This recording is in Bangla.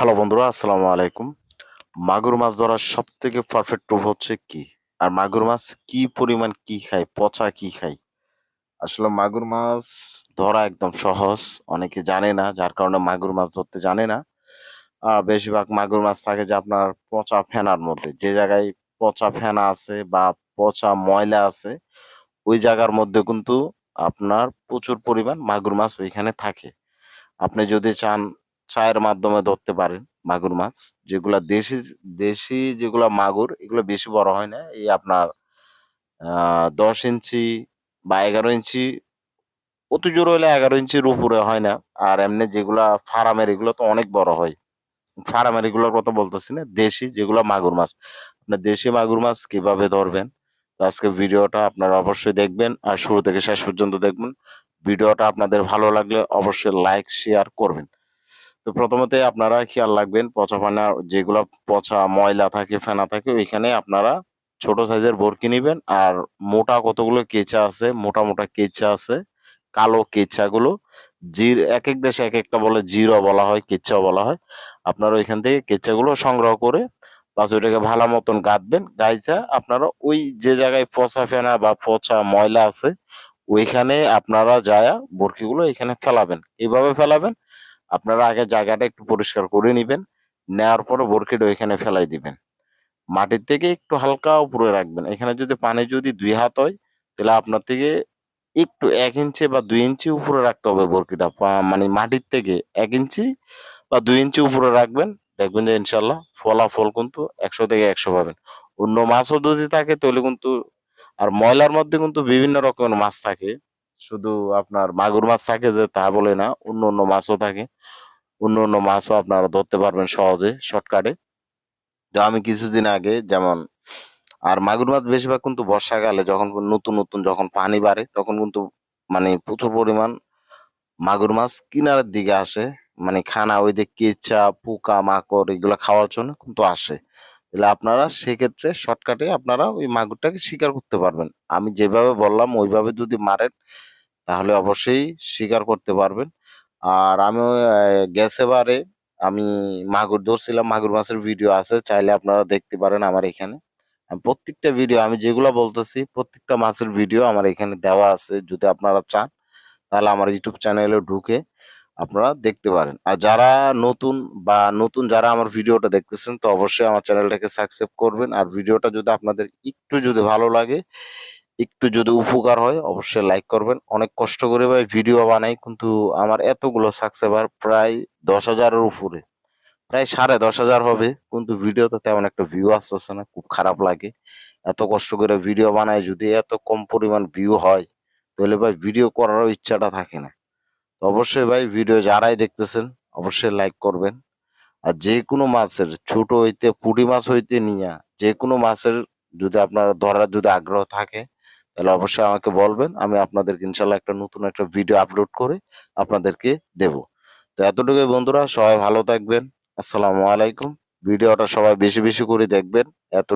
হ্যালো বন্ধুরা, আসসালামু আলাইকুম। মাগুর মাছ ধরার সব থেকে পারফেক্ট টোপ হচ্ছে কি? আর মাগুর মাছ কি পরিমাণ কি খায়, পচা কি খায়? আসলে মাগুর মাছ ধরা একদম সহজ, অনেকে জানে না, যার কারণে মাগুর মাছ ধরতে জানে না। বেশিরভাগ মাগুর মাছ থাকে যে আপনার পচা ফেনার মধ্যে, যে জায়গায় পচা ফেনা আছে বা পচা ময়লা আছে, ওই জায়গার মধ্যে কিন্তু আপনার প্রচুর পরিমাণ মাগুর মাছ ওইখানে থাকে। আপনি যদি চান চায়ের মাধ্যমে ধরতে পারেন মাগুর মাছ। যেগুলা দেশি দেশি যেগুলা মাগুর, এগুলো বেশি বড় হয় না। এই আপনার দশ ইঞ্চি বা এগারো ইঞ্চি, অতি জোর হলে এগারো ইঞ্চির উপরে হয় না। আর এমনি যেগুলা ফার্মের, এগুলো তো অনেক বড় হয়। ফার্মের এগুলোর কথা বলতেছি না, দেশি যেগুলো মাগুর মাছ। আপনার দেশি মাগুর মাছ কীভাবে ধরবেন? আজকে ভিডিওটা আপনারা অবশ্যই দেখবেন। আর শুরু থেকে শেষ পর্যন্ত দেখবেন। ভিডিওটা আপনাদের ভালো লাগলে অবশ্যই লাইক, শেয়ার করবেন। তো প্রথমতে আপনারা খেয়াল রাখবেন, পচা ফানা যেগুলো পচা ময়লা থাকে, ফেনা থাকে, ওইখানে আপনারা ছোট সাইজের বরকি নিবেন। আর মোটা কতগুলো কেঁচা আছে, মোটা মোটা কেঁচা আছে, কালো কেঁচাগুলো, জির এক এক দেশে এক একটা বলে জিরো বলা হয়, কেঁচাও বলা হয়। আপনারা ওইখান থেকে কেঁচাগুলো সংগ্রহ করে, প্লাস ওইটাকে ভালো মতন গাঁথবেন গাইছা আপনারা ওই যে জায়গায় পচা ফেনা বা পচা ময়লা আছে, ওইখানে আপনারা যায়া বরকিগুলো এখানে ফেলাবেন। এইভাবে ফেলাবেন? আপনারা আগে জায়গাটা একটু পরিষ্কার করে নিবেন, নেওয়ার পরে বরকিটা ওইখানে ফেলাই দিবেন। মাটির থেকে একটু হালকা উপরে রাখবেন। এখানে যদি পানি যদি দুই হাত হয়, তাহলে আপনার থেকে একটু এক ইঞ্চি বা দুই ইঞ্চি উপরে রাখতে হবে বরকিটা মানে মাটির থেকে এক ইঞ্চি বা দুই ইঞ্চি উপরে রাখবেন, দেখবেন যে ইনশাল্লাহ ফলাফল কিন্তু একশো থেকে একশো পাবেন। অন্য মাছও যদি থাকে, তাহলে কিন্তু, আর ময়লার মধ্যে কিন্তু বিভিন্ন রকমের মাছ থাকে। শুধু আপনার মাগুর মাছ থাকে যে তা বলে না, অন্য অন্য মাছও থাকে। অন্য অন্য মাছও আপনারা ধরতে পারবেন সহজে, শর্টকাটে। তো আমি কিছুদিন আগে যেমন, আর মাগুর মাছ বেশিরভাগ কিন্তু বর্ষাকালে যখন নতুন নতুন যখন পানি বাড়ে, তখন কিন্তু মানে প্রচুর পরিমাণ মাগুর মাছ কিনারের দিকে আসে। মানে খানা, ওই যে কেঁচা, পোকা, মাকড় এগুলো খাওয়ার জন্য কিন্তু আসে। তাহলে আপনারা সেক্ষেত্রে শর্টকাটে আপনারা ওই মাগুরটাকে শিকার করতে পারবেন। আমি যেভাবে বললাম, ওইভাবে যদি মারেন তাহলে অবশ্যই স্বীকার করতে পারবেন। আর আমি গেছে বারে আমি মাগুর ধরছিলাম, মাগুর মাছের ভিডিও আছে, চাইলে আপনারা দেখতে পারেন আমার এখানে। প্রত্যেকটা ভিডিও আমি যেগুলো বলতেছি, প্রত্যেকটা মাছের ভিডিও আমার এখানে দেওয়া আছে, যদি আপনারা চান, তাহলে আমার ইউটিউব চ্যানেলে ঢুকে আপনারা দেখতে পারেন। আর যারা নতুন বা নতুন যারা আমার ভিডিওটা দেখতেছেন, তো অবশ্যই আমার চ্যানেলটাকে সাবস্ক্রাইব করবেন। আর ভিডিওটা যদি আপনাদের একটু যদি ভালো লাগে একটু যদি উপকার হয়, অবশ্যই লাইক করবেন। অনেক কষ্ট করে ভাই ভিডিও বানাই, কিন্তু আমার এতগুলো সাবস্ক্রাইবার প্রায় দশ হাজারের উপরে। প্রায় সাড়ে দশ হাজার হবে, কিন্তু ভিডিওতে তেমন একটা ভিউ আসতেছে না, খুব খারাপ লাগে। এত কষ্ট করে ভিডিও বানায় যদি এত কম পরিমাণ ভিউ হয়, তাহলে ভাই ভিডিও করারও ইচ্ছাটা থাকে না। তো অবশ্যই ভাই ভিডিও যারাই দেখতেছেন, অবশ্যই লাইক করবেন। আর যে কোনো মাছের, ছোট হইতে, পুঁটি মাছ হইতে নিয়া যে কোনো মাছের যদি আপনার ধরার যদি আগ্রহ থাকে, তাহলে অবশ্যই আমাকে বলবেন। আমি আপনাদেরকে ইনশাল্লাহ একটা নতুন একটা ভিডিও আপলোড করে আপনাদেরকে দেব। তো এতটুকুই বন্ধুরা, সবাই ভালো থাকবেন। আসসালামু আলাইকুম। ভিডিওটা সবাই বেশি বেশি করে দেখবেন। এত